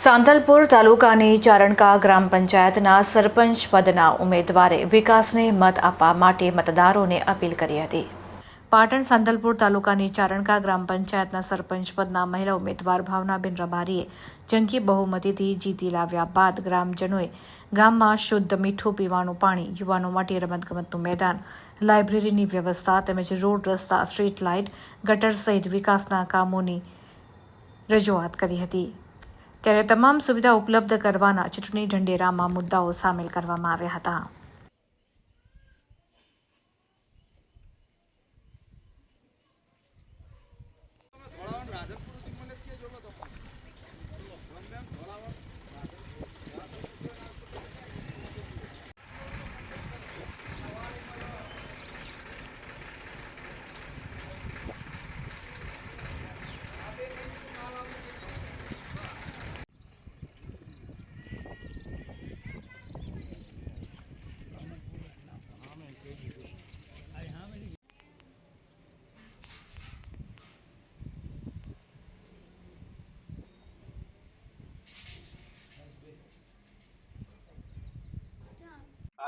સાંતલપુર તાલુકાની ચારણકા ગ્રામ પંચાયતના સરપંચ પદના ઉમેદવારે વિકાસને મત આપવા માટે મતદારોને અપીલ કરી હતી. પાટણ સાંતલપુર તાલુકાની ચારણકા ગ્રામ પંચાયતના સરપંચ પદના મહિલા ઉમેદવાર ભાવનાબેન રબારીએ જંકી બહુમતીથી જીતી લાવ્યા બાદ ગ્રામજનોએ ગામમાં શુદ્ધ મીઠું પીવાનું પાણી, યુવાનો માટે રમતગમતનું મેદાન, લાઇબ્રેરીની વ્યવસ્થા તેમજ રોડ રસ્તા, સ્ટ્રીટ લાઇટ, ગટર સહિત વિકાસના કામોની રજૂઆત કરી હતી. ત્યારે તમામ સુવિધા ઉપલબ્ધ કરવાના ચૂંટણી ઢંઢેરામાં મુદ્દાઓ સામેલ કરવામાં આવ્યા હતા.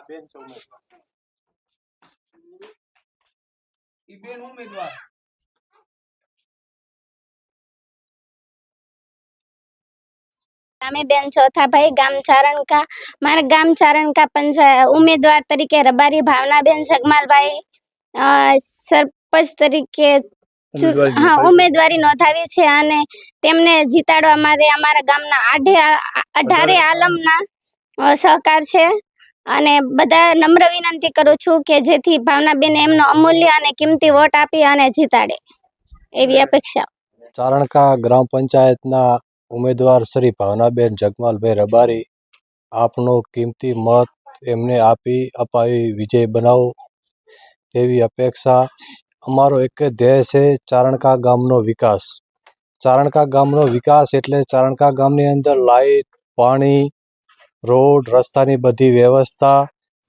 બેન છે ઉમેદવાર ઈ બેન ઉમેદવાર અમે બેન ચોથાભાઈ ગામ ચારણકા. મારા ગામ ચારણકા પંચાયત ઉમેદવાર તરીકે રબારી ભાવનાબેન જગમાલભાઈ અ, સરપંચ તરીકે હા ઉમેદવારી નોંધાવી છે અને તેમને જીતાડવા માટે અમારા ગામના આઢે અઢારે આલમના સહકાર છે. અને બધા નમ્ર વિનંતી કરું છું કે જેથી ભાવનાબેન એમનો અમૂલ્ય અને કિંમતી વોટ આપી અને જીતાડે. એવી અપેક્ષા ચારણકા ગ્રામ પંચાયતના ઉમેદવાર શ્રી ભાવનાબેન જગમાલભાઈ રબારી, આપનો કિંમતી મત એમને આપી અપાવી વિજય બનાવો તેવી અપેક્ષા. અમારો એક જ ધ્યેય છે ચારણકા ગામનો વિકાસ. ચારણકા ગામનો વિકાસ એટલે ચારણકા ગામની અંદર લાઇટ પાણી રોડ, રસ્તાની બધી વ્યવસ્થા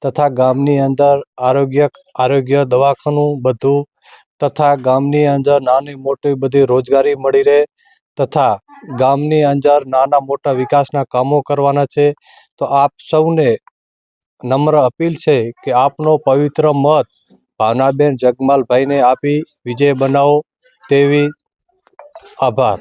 તથા ગામની અંદર આરોગ્ય આરોગ્ય દવાખાનું બધું તથા ગામની અંદર નાની મોટી બધી રોજગારી મળી રહે તથા ગામની અંદર નાના મોટા વિકાસના કામો કરવાના છે. તો આપ સૌને નમ્ર અપીલ છે કે આપનો પવિત્ર મત ભાવનાબેન જગમાલભાઈને આપી વિજય બનાવો તેવી આભાર.